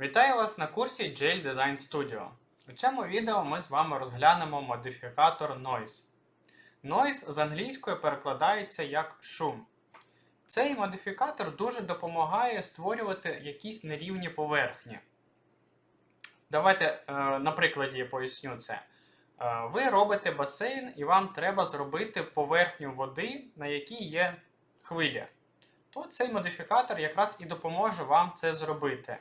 Вітаю вас на курсі JL Design Studio. У цьому відео ми з вами розглянемо модифікатор Noise. Noise з англійської перекладається як шум. Цей модифікатор дуже допомагає створювати якісь нерівні поверхні. Давайте е, на прикладі поясню це. Е, ви робите басейн і вам треба зробити поверхню води, на якій є хвиля. То цей модифікатор якраз і допоможе вам це зробити.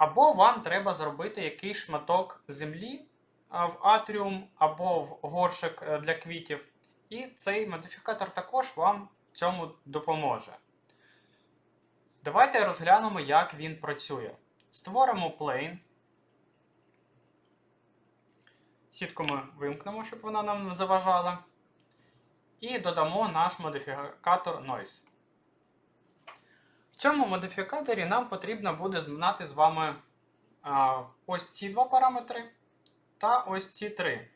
Або вам треба зробити якийсь шматок землі в атріум або в горшик е, для квітів. І цей модифікатор також вам в цьому допоможе. Давайте розглянемо, як він працює. Створимо plane. Сітку ми вимкнемо, щоб вона нам не заважала. І додамо наш модифікатор Noise. Цьому модифікаторі нам потрібно буде знати з вами а, ось ці два параметри та ось ці три.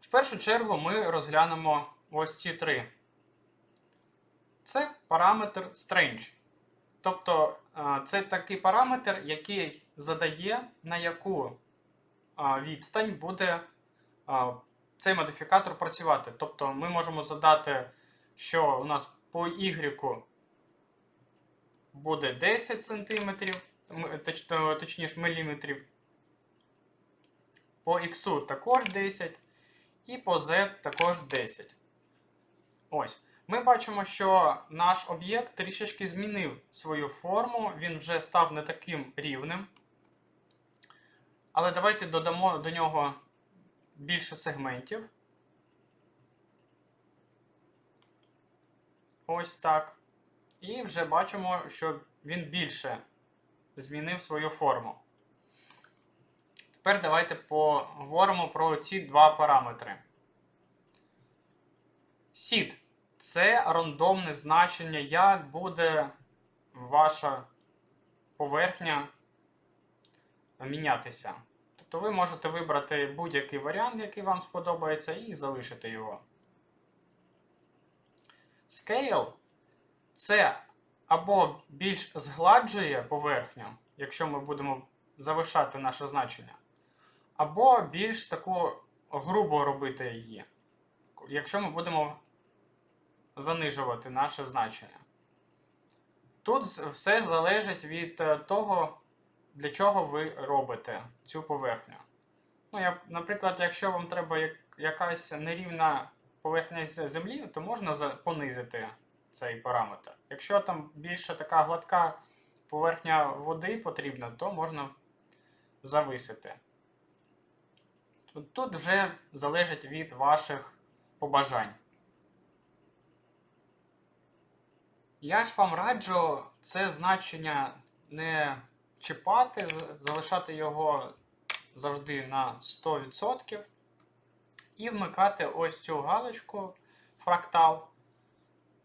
В першу чергу ми розглянемо ось ці три. Це параметр strange. Тобто це такий параметр, який задає, на яку відстань буде цей модифікатор працювати. Тобто ми можемо задати, що у нас по Y буде 10 см, точ, точніше міліметрів. По X також 10, і по Z також 10. Ось. Ми бачимо, що наш об'єкт трішечки змінив свою форму, він вже став не таким рівним. Але давайте додамо до нього більше сегментів. Ось так. І вже бачимо, що він більше змінив свою форму. Тепер давайте поговоримо про ці два параметри. Seed – це рандомне значення, як буде ваша поверхня мінятися. Тобто ви можете вибрати будь-який варіант, який вам сподобається, і залишити його. Scale це або більш згладжує поверхню, якщо ми будемо завишати наше значення, або більш таку грубо робити її, якщо ми будемо занижувати наше значення. Тут все залежить від е, того, для чого ви робите цю поверхню. Ну, я, Наприклад, якщо вам треба якась нерівна поверхня землі, то можна понизити цей параметр. Якщо там більше така гладка поверхня води потрібна, то можна зависити. Тут, вже залежить від ваших побажань. Я ж вам раджу це значення не чіпати, залишати його завжди на 100% і вмикати ось цю галочку фрактал.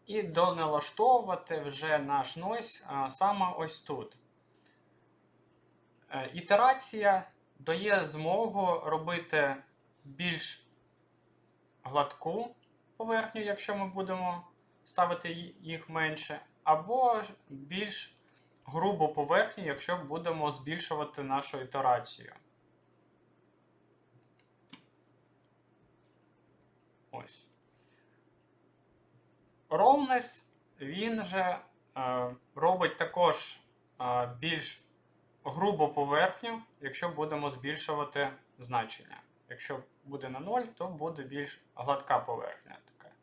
І доналаштовувати вже наш нойс саме ось тут. Е, ітерація дає змогу робити більш гладку поверхню, якщо ми будемо ставити їх менше, або більш грубу поверхню, якщо будемо збільшувати нашу ітерацію. Ось. Rowness, він же е, робить також е, більш грубу поверхню, якщо будемо збільшувати значення. Якщо буде на 0, то буде більш гладка поверхня. Така.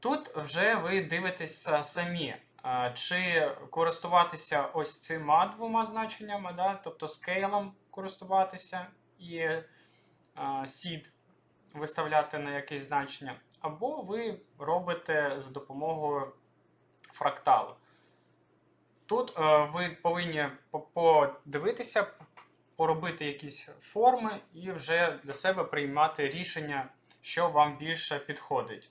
Тут вже ви дивитесь самі, е, чи користуватися ось цими двома значеннями, да? тобто скейлом користуватися і seed виставляти на якесь значення або ви робите за допомогою фракталу. Тут е, ви повинні подивитися, поробити якісь форми і вже для себе приймати рішення, що вам більше підходить.